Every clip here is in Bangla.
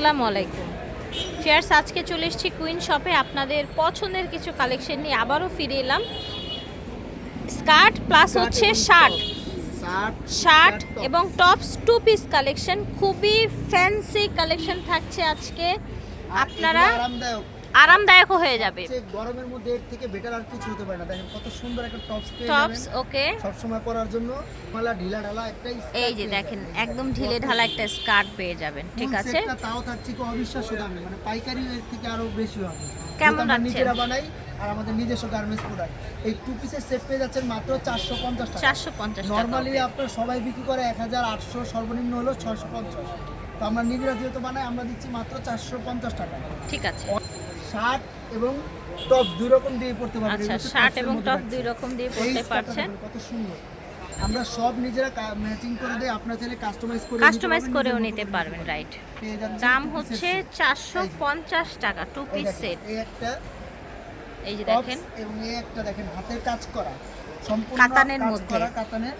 আসসালামু আলাইকুম। ফেয়ার্স আজকে চলে এসেছি কুইন শপে। আপনাদের পছন্দের কিছু কালেকশন নিয়ে আবারও ফিরে এলাম। স্কার্ট প্লাস হচ্ছে শার্ট। শার্ট এবং টপস টু পিস কালেকশন। খুবই ফ্যান্সি কালেকশন থাকছে আজকে। আপনারা আরামদায়ক। আরামদায়কও হয়ে যাবে। গরমের মধ্যে এর থেকে বেটার আর কিছু হতে পারে না। দেখেন কত সুন্দর একটা টপস পেয়ে টপস ওকে সব সময় পরার জন্য মালা ঢিলা ঢালা একটাই এই যে দেখেন একদম ঢিলে ঢালা একটা স্কার্ট পেয়ে যাবেন ঠিক আছে? তাও তার থেকে অবিশ্বাস্য দামে মানে পাইকারি এর থেকে আরও বেশি হবে। কেমন আমরা নিজেরা বানাই আর আমাদের নিজস্ব গার্মেন্টস প্রোডাক্ট এই টু পিসের সেট পেয়ে যাচ্ছেন মাত্র চারশো পঞ্চাশ টাকা। চারশো পঞ্চাশ নর্মালি আপনার সবাই বিক্রি করে এক হাজার আটশো সর্বনিম্ন হলো ছশো পঞ্চাশ। তো আমরা নিজেরা যেহেতু বানাই আমরা দিচ্ছি মাত্র চারশো পঞ্চাশ টাকা। ঠিক আছে। শার্ট এবং টপ দুই রকম দিয়ে পড়তে পারবেন। আচ্ছা শার্ট এবং টপ। দুই রকম দিয়ে পড়তে পারছেন? কত সুন্দর। আমরা সব নিজেরা ম্যাচিং করে দেই আপনারা চাইলে কাস্টমাইজ করে কাস্টমাইজ করেও নিতে পারবেন রাইট দাম হচ্ছে এর set। চারশো পঞ্চাশ টাকা টু পিস সেট এই একটা এই যে দেখেন। এবং এই একটা দেখেন হাতের কাজ করা। কাতানের মধ্যে। কাতানের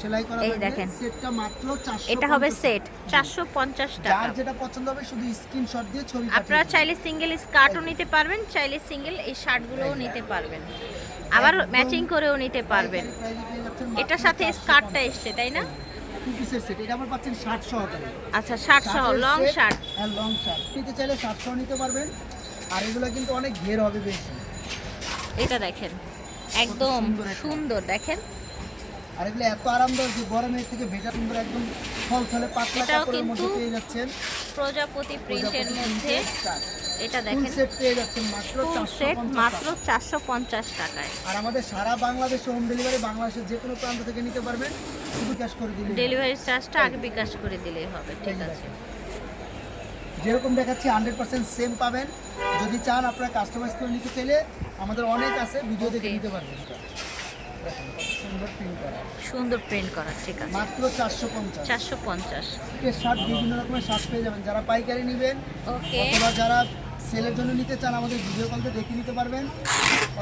সেলাই করা এই দেখেন। সেটটা মাত্র 450 এটা হবে সেট চারশো পঞ্চাশ টাকা। যার যেটা পছন্দ হবে শুধু স্ক্রিনশট দিয়ে ছবি আপনারা চাইলে সিঙ্গেল স্কার্টও নিতে পারবেন চাইলে সিঙ্গেল এই শার্টগুলোও নিতে পারবেন। আবার ম্যাচিং করেও নিতে পারবেন। এটার সাথে স্কার্টটা এসছে তাই না? টু পিসের সেট এটা আমার পাচ্ছেন 60 সহকারে আচ্ছা শার্ট সহ লং শার্ট লং শার্ট নিতে চাইলে 700 নিতে পারবেন। আর এগুলো কিন্তু অনেক ঘের হবে বেশি। এটা দেখেন। একদম সুন্দর দেখেন। আর এগুলো এত আরামদায়ক যে গরমের থেকে বেটার সুন্দর একদম ফলফলে পাতলা এটাও কাপড়ের মধ্যে পেয়ে যাচ্ছেন। প্রজাপতি প্রিন্টের মধ্যে। এটা ফুল দেখেন। সেট পেয়ে যাচ্ছেন মাত্র 450 সেট মাত্র চারশো পঞ্চাশ টাকায়। আর আমাদের সারা বাংলাদেশে হোম ডেলিভারি বাংলাদেশের যে কোনো প্রান্ত থেকে নিতে পারবেন। শুধু ক্যাশ করে দিলে ডেলিভারি চার্জটা আগে বিকাশ করে দিলেই হবে ঠিক আছে। যেরকম দেখাচ্ছি হান্ড্রেড পার্সেন্ট সেম পাবেন। যদি চান আপনারা কাস্টমাইজ করে নিতে চাইলে আমাদের অনেক আছে ভিডিও দেখে. নিতে পারবেন। সুন্দর প্রিন্ট করা। সুন্দর প্রিন্ট করা ঠিক আছে। মাত্র চারশো পঞ্চাশ। চারশো পঞ্চাশ। শার্ট বিভিন্ন রকমের শার্ট পেয়ে যাবেন। যারা পাইকারি নেবেন ওকে অথবা যারা সেলের জন্য নিতে চান আমাদের ভিডিও কলতে দেখে নিতে পারবেন।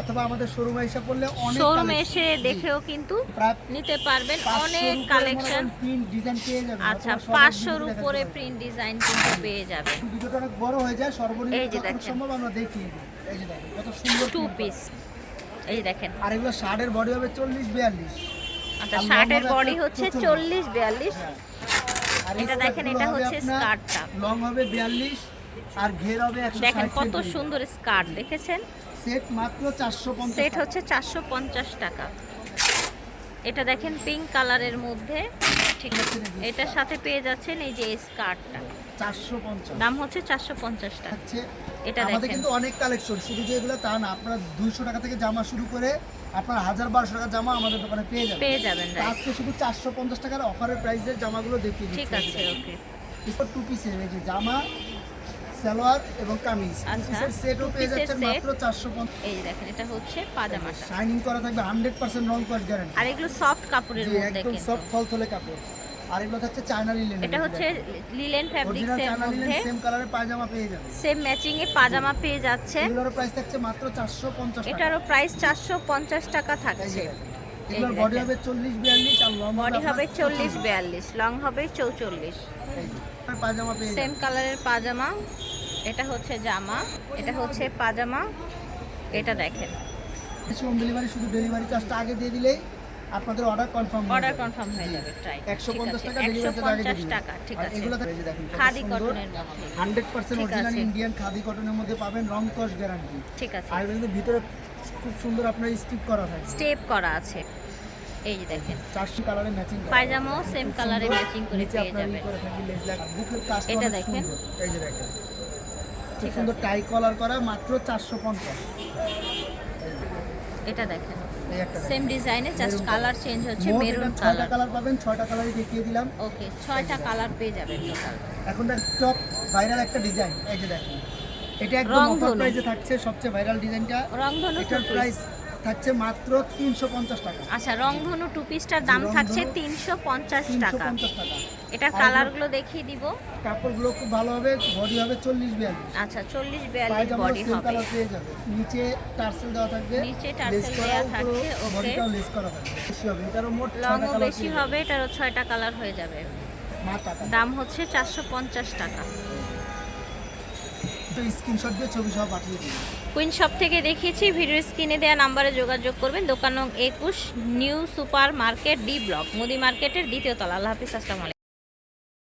অথবা আমাদের শোরুমে এসে পড়লে অনেক শোরুমে এসে দেখেও কিন্তু নিতে পারবেন। অনেক কালেকশন print design পেয়ে যাবেন। আচ্ছা অথবা সব পাঁচশোর উপরে প্রিন্ট ডিজাইন কিন্তু পেয়ে যাবেন। ভিডিওটা অনেক বড় হয়ে যায় সর্বনিম্ন এই যে যতটুকু দেখেন। সম্ভব আমরা দেখিয়ে দিই। এই যে দেখেন কত সুন্দর টু পিস এই দেখেন। আর এগুলো শার্টের বডি হবে চল্লিশ বিয়াল্লিশ। আচ্ছা আর শার্টের বডি হচ্ছে প্রচুর। চল্লিশ বিয়াল্লিশ। আর এটা দেখেন, এটা হচ্ছে স্কার্টটা। লং হবে বিয়াল্লিশ। আর ঘের হবে দেখেন কত সুন্দর স্কার্ট দেখেছেন? সেট মাত্র চারশো পঞ্চাশ সেট হচ্ছে চারশো পঞ্চাশ টাকা। এটা দেখেন পিঙ্ক কালারের মধ্যে। ঠিক আছে এটার সাথে পেয়ে যাচ্ছেন এই যে স্কার্টটা। চারশো পঞ্চাশ। দাম হচ্ছে চারশো পঞ্চাশ টাকা। হচ্ছে এটা আমাদের দেখেন। কিন্তু অনেক কালেকশন শুধু যে এগুলো তা না আপনারা দুইশো টাকা থেকে জামা শুরু করে আপনার হাজার বারোশো টাকা জামা আমাদের দোকানে পেয়ে যাবেন। পেয়ে যাবেন আজকে শুধু চারশো পঞ্চাশ টাকার অফারের প্রাইসের জামাগুলো দেখিয়ে ঠিক আছে ওকে টু পিসের এই যে জামা সালোয়ার এবং কামিজ। আচ্ছা, পিসের সেটও পেয়ে যাচ্ছেন মাত্র চারশো পঞ্চাশ। এই দেখেন এটা হচ্ছে পাজামাটা শাইনিং করা থাকবে হান্ড্রেড পার্সেন্ট রং কস গ্যারান্টি আর এগুলো সফট কাপড়ের মধ্যে একদম কিন্তু। সব ফল থলে কাপড়। আর এগুলো থাকছে চায়না লিলেন এটা হচ্ছে লিলেন অরিজিনাল ফ্যাব্রিক্সের মধ্যে। সেম কালারের পায়জামা পেয়ে যাবেন। সেম ম্যাচিং এ পাজামা পেয়ে যাচ্ছে। এগুলোর প্রাইস থাকছে মাত্র চারশো পঞ্চাশ টাকা। এটারও প্রাইস চারশো পঞ্চাশ টাকা থাকছে। এগুলোর বডি হবে চল্লিশ বিয়াল্লিশ আর লং বডি হবে চল্লিশ বিয়াল্লিশ লং হবে চৌচল্লিশ। পায়জামা পেয়ে সেম কালারের পাজামা এটা হচ্ছে জামা এটা হচ্ছে পাজামা এটা দেখেন। হোম ডেলিভারি শুধু ডেলিভারি চার্জটা আগে দিয়ে দিলেই আপনাদের অর্ডার কনফার্ম অর্ডার কনফার্ম হয়ে যাবে ট্রাই টাকা ডেলিভারি চার্জ আগে পঞ্চাশ টাকা ঠিক আছে। এগুলো তো এই যে দেখেন খাদি কটনের মধ্যে। হান্ড্রেড পার্সেন্ট ঠিক অরিজিনাল ইন্ডিয়ান খাদি কটনের মধ্যে পাবেন রং কস গ্যারান্টি ঠিক আছে। আর ভিতরে খুব সুন্দর আপনার স্টিপ করা থাকে। স্টেপ করা আছে। এই যে দেখেন। চারশো কালারে ম্যাচিং পায়জামাও সেম কালারে ম্যাচিং করে পেয়ে যাবেন। করে থাকবে লেস লাগা বুকের কাজটা এটা দেখেন। এই যে দেখেন। খুব সুন্দর টাই কলার করা মাত্র চারশো পঞ্চাশ। এটা দেখেন। সেম ডিজাইনে জাস্ট কালার চেঞ্জ হচ্ছে মেরুন কালার কালার পাবেন ছয়টা কালারই দেখিয়ে দিলাম। ওকে ছয়টা কালার পেয়ে যাবেন টোটাল এখন টপ ভাইরাল একটা ডিজাইন এই যে দেখেন। এটা একদম অফার। প্রাইসে থাকছে সবচেয়ে ভাইরাল ডিজাইনটা রংধনু এটার প্রাইস থাকছে মাত্র তিনশো পঞ্চাশ টাকা। আচ্ছা রংধনু টু পিসটার দাম থাকছে তিনশো পঞ্চাশ তিনশো টাকা পঞ্চাশ টাকা। আর কালারগুলো দেখিয়ে দিব। কাপড়গুলো খুব ভালো হবে বডি হবে চল্লিশ বিয়াল্লিশ। আচ্ছা চল্লিশ বিয়াল্লিশ পায়জামা বডি সেম হবে। কালার পেয়ে যাবে। নিচে টার্সেল দেওয়া থাকবে। নিচে টার্সেল দেওয়া থাকছে ওকে। বডিটাও লেস করা থাকবে। বেশি হবে এটারও মোট কালার বেশি হবে এটারও ছয়টা কালার হয়ে যাবে। দাম হচ্ছে চারশো পঞ্চাশ টাকা। তো স্ক্রিনশট দিয়ে ছবি সহ পাঠিয়ে দিন। কুইন শপ থেকে দেখিয়েছি ভিডিও স্ক্রিনে দেওয়া নাম্বারে যোগাযোগ করবেন। দোকান নং একুশ new super market D block মুদি মার্কেটের দ্বিতীয় তলা। আল্লাহ হাফিজ আসসালামু আলাইকুম।